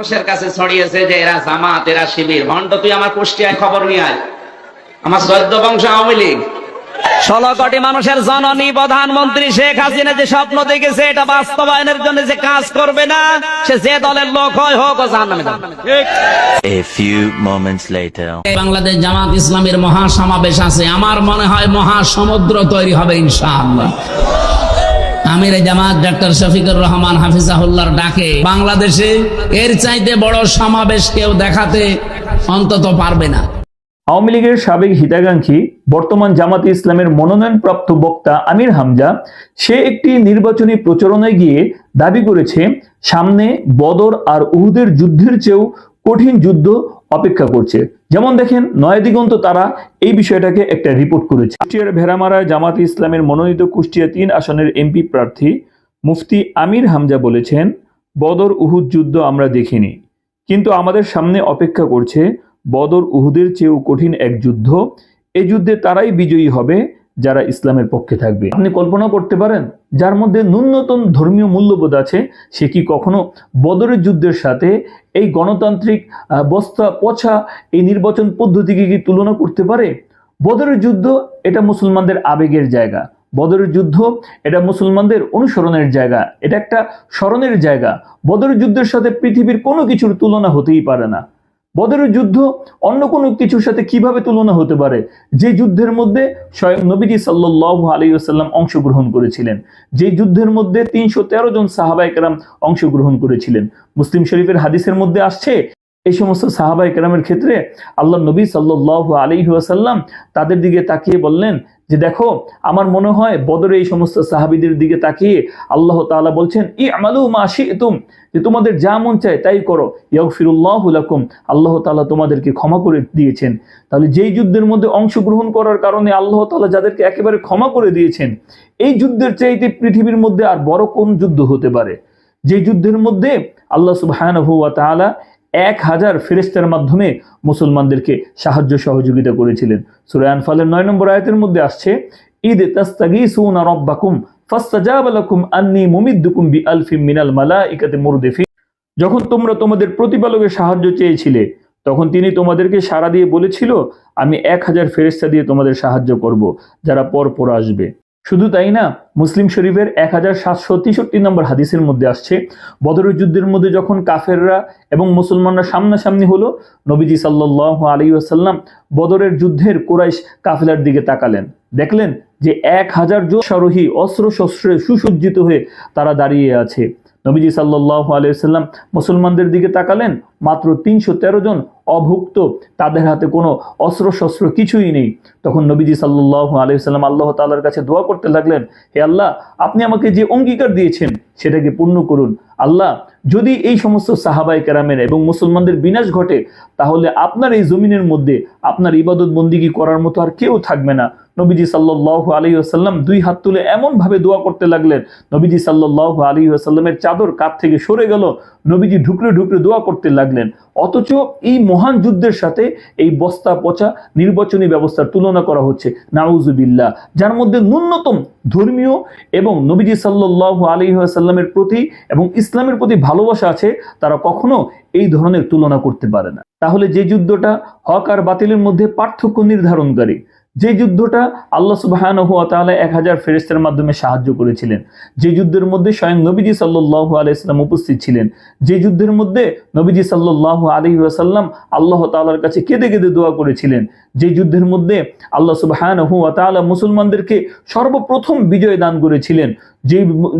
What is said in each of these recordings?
মানুষের কাছে ছড়িয়েছে যে এরা জামাত এরা শিবির। ভণ্ড তুই আমার কুষ্টিয়ায় খবর নিয়ে আয়। আমার চোদ্দ বংশ আওয়ামী লীগ। ষোলো কোটি মানুষের জননী প্রধানমন্ত্রী শেখ হাসিনা যে স্বপ্ন দেখেছে এটা বাস্তবায়নের জন্য যে কাজ করবে না সে যে দলের লোক হয় হোক ও জাহান্নামে. বাংলাদেশ জামাত ইসলামের মহা সমাবেশ আছে। আমার মনে হয় মহা সমুদ্র তৈরি হবে ইনশাআল্লাহ। আমির জামাত ডক্টর শফিকুর রহমান হাফিজাহুল্লাহর ডাকে, বাংলাদেশে এর চাইতে বড় সমাবেশ কেউ দেখাতে অন্তত পারবে না। আওয়ামী লীগের সাবেক হিতাকাঙ্ক্ষী, বর্তমান জামাতে ইসলামের মনোনয়নপ্রাপ্ত বক্তা আমির হামজা, সে একটি নির্বাচনী প্রচারণায় গিয়ে দাবি করেছে, সামনে বদর আর উহুদের যুদ্ধের চেয়েও কঠিন যুদ্ধ অপেক্ষা করছে। যেমন দেখেন, নয় দিগন্ত তারা এই বিষয়টাকে একটা রিপোর্ট করেছে। কুষ্টিয়ার ভেড়ামারায় জামাত ইসলামের মনোনীত কুষ্টিয়া তিন আসনের এমপি প্রার্থী মুফতি আমির হামজা বলেছেন, বদর উহুদ যুদ্ধ আমরা দেখিনি। কিন্তু আমাদের সামনে অপেক্ষা করছে, বদর উহুদের চেয়েও কঠিন এক যুদ্ধ। এ যুদ্ধে তারাই বিজয়ী হবে যারা ইসলামের পক্ষে থাকবে। আপনি কল্পনা করতে পারেন, যার মধ্যে ন্যূনতম ধর্মীয় মূল্যবোধ আছে, সে কি কখনো বদরের যুদ্ধের সাথে এই গণতান্ত্রিক বস্তা পছা এই নির্বাচন পদ্ধতিকে কি তুলনা করতে পারে? বদরের যুদ্ধ এটা মুসলমানদের আবেগের জায়গা। বদরের যুদ্ধ এটা মুসলমানদের অনুসরণের জায়গা। এটা একটা স্মরণের জায়গা। বদরের যুদ্ধের সাথে পৃথিবীর কোনো কিছুর তুলনা হতেই পারে না। বদরের যুদ্ধ অন্য কোনো কিছুর সাথে কীভাবে তুলনা হতে পারে? যে যুদ্ধের মধ্যে স্বয়ং নবীজি সাল্লু আলী আসাল্লাম অংশগ্রহণ করেছিলেন। যে যুদ্ধের মধ্যে তিনশো তেরো জন সাহাবাইকেরাম অংশগ্রহণ করেছিলেন। মুসলিম শরীফের হাদিসের মধ্যে আসছে এই সমস্ত সাহাবাই কেরামের ক্ষেত্রে আল্লাহ নবী সাল্লাহ আলী তাদের দিকে তাকিয়ে বললেন যে, দেখো, আমার মনে হয় বদরে এই সমস্ত সাহাবিদের দিকে তাকিয়ে আল্লাহ তাআলা বলছেন ই আমালু মা শি'তুম, যে তোমাদের যা মন চায় তাই করো। ইয়াগফিরুল্লাহু লাকুম, আল্লাহ তাআলা তোমাদেরকে ক্ষমা করে দিয়েছেন। তাহলে যেই যুদ্ধের মধ্যে অংশগ্রহণ করার কারণে আল্লাহ তালা যাদেরকে একেবারে ক্ষমা করে দিয়েছেন, এই যুদ্ধের চাইতে পৃথিবীর মধ্যে আর বড় কোন যুদ্ধ হতে পারে? যে যুদ্ধের মধ্যে আল্লাহ তাআলা এক হাজার ফেরেস্তার মাধ্যমে মুসলমানদেরকে সাহায্য সহযোগিতা করেছিলেন। সুরায় আনফালের নয় নম্বর আয়তের মধ্যে আসছে ঈদ তাস্তাগীসুনা রাব্বাকুম ফাস্তাজাবা লাকুম আন্নী মুমিদ্দুকুম বিআলফিম মিনাল মালাইকাতি মুরদিফিন। যখন তোমরা তোমাদের প্রতিপালকের সাহায্য চেয়েছিলে, তখন তিনি তোমাদেরকে সাড়া দিয়ে বলেছিল, আমি এক হাজার ফেরেস্তা দিয়ে তোমাদের সাহায্য করব, যারা পর পর আসবে। শুধু তাই না, মুসলিম শরীফের এক হাজার সাতশো তেষট্টি নম্বর হাদিসের মধ্যে আসছে বদরের যুদ্ধের মধ্যে যখন কাফেররা এবং মুসলমানরা সামনাসামনি হলো, নবীজি সাল্লাহ আলী আসাল্লাম বদরের যুদ্ধের কোরাইশ কাফেলার দিকে তাকালেন। দেখলেন যে এক হাজার জোর সরোহী অস্ত্র শস্ত্রে সুসজ্জিত হয়ে তারা দাঁড়িয়ে আছে। নবীজি সাল্লাহ আলিয়াল্লাম মুসলমানদের দিকে তাকালেন, মাত্র তিনশো তেরো জন অভুক্ত, তাদের হাতে কোনো অস্ত্র শস্ত্র কিছুই নেই। তখন নবীজি সাল্লাহ আলিয়াল্লাম আল্লাহ তালার কাছে দোয়া করতে লাগলেন, হে আল্লাহ, আপনি আমাকে যে অঙ্গীকার দিয়েছেন, সেটাকে পূর্ণ করুন। আল্লাহ যদি এই সমস্ত সাহাবাই কেরামের এবং মুসলমানদের বিনাশ ঘটে, তাহলে আপনার এই জমিনের মধ্যে আপনার ইবাদত বন্দিগি করার মতো আর কেউ থাকবে না। নবীজি সাল্লাহ আলী আসাল্লাম দুই হাত তুলে এমন ভাবে দোয়া করতে লাগলেন, নবীজি সাল্লাহ আলী আসাল্লামের চাদর কাত থেকে সরে গেল, নবীজি ঢুকরে ঢুকরে দোয়া করতে লাগলেন। অথচ এই মহান যুদ্ধের সাথে এই বস্তা পচা নির্বাচনী ব্যবস্থার তুলনা করা হচ্ছে। নাউজুবিল্লাহ। যার মধ্যে ন্যূনতম ধর্মীয় এবং নবীজি সাল্লাহ আলী আসাল্লামের প্রতি এবং ইসলামের প্রতি ভালোবাসা আছে, তারা কখনো এই ধরনের তুলনা করতে পারে না। তাহলে যে যুদ্ধটা হক আর বাতিলের মধ্যে পার্থক্য নির্ধারণকারী যে যুদ্ধটা আল্লাহ সুবাহান হুয়া তাহলে এক হাজার ফেরেস্তার মাধ্যমে সাহায্য করেছিলেন, যে যুদ্ধের মধ্যে স্বয়ং নবীজি সাল্লাহ আলাইসাল্লাম উপস্থিত ছিলেন, যে যুদ্ধের মধ্যে নবীজি সাল্লাহ আলী আল্লাহ তাআলার কাছে কেঁদে কেঁদে দোয়া করেছিলেন, যে যুদ্ধের মধ্যে আল্লাহ সুবাহান হুয়া মুসলমানদেরকে সর্বপ্রথম বিজয় দান করেছিলেন, যে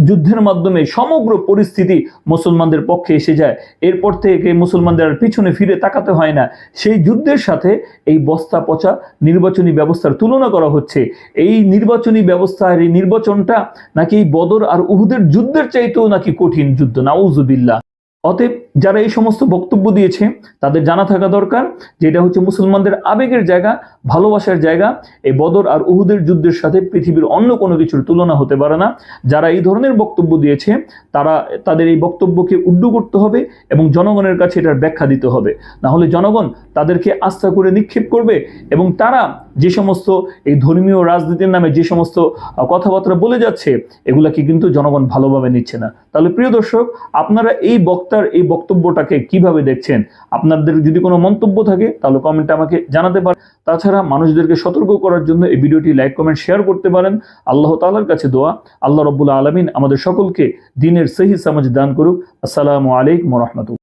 যুদ্ধের মাধ্যমে সমগ্র পরিস্থিতি মুসলমানদের পক্ষে এসে যায়, এরপর থেকে মুসলমানদের পিছনে ফিরে তাকাতে হয় না। সেই যুদ্ধের সাথে এই বস্তা পচা নির্বাচনী ব্যবস্থার তুলনা করা হচ্ছে, এই নির্বাচনী ব্যবস্থার এই নির্বাচনটা নাকি বদর আর উহুদের যুদ্ধের চাইতেও নাকি কঠিন যুদ্ধ নাউজুবিল্লা অতএব যারা এই সমস্ত বক্তব্য দিয়েছে, তাদের জানা থাকা দরকার যে এটা হচ্ছে মুসলমানদের আবেগের জায়গা, ভালোবাসার জায়গা। এই বদর আর উহুদের যুদ্ধের সাথে পৃথিবীর অন্য কোনো কিছুর তুলনা হতে পারে না। যারা এই ধরনের বক্তব্য দিয়েছে, তারা, তাদের এই বক্তব্যকে উড্ডু করতে হবে এবং জনগণের কাছে এটার ব্যাখ্যা দিতে হবে। না হলে জনগণ তাদেরকে আস্থা করে নিক্ষেপ করবে এবং তারা যে সমস্ত এই ধর্মীয় রাজনীতির নামে যে সমস্ত কথাবার্তা বলে যাচ্ছে, এগুলাকে কিন্তু জনগণ ভালোভাবে নিচ্ছে না। তাহলে প্রিয় দর্শক, আপনারা এই বক্তার, এই বক্তব্য বক্তব্যটাকে কীভাবে দেখছেন? আপনাদের যদি কোনো মন্তব্য থাকে, তাহলে কমেন্টে আমাকে জানাতে পারেন। তাছাড়া মানুষদেরকে সতর্ক করার জন্য এই ভিডিওটি লাইক কমেন্ট শেয়ার করতে পারেন। আল্লাহ তালার কাছে দোয়া। আল্লাহ রবুল্লা আলমিন আমাদের সকলকে দিনের সহি সমাজ দান করুক। আসসালামু আলাইকুম রহমতুল্লাহ।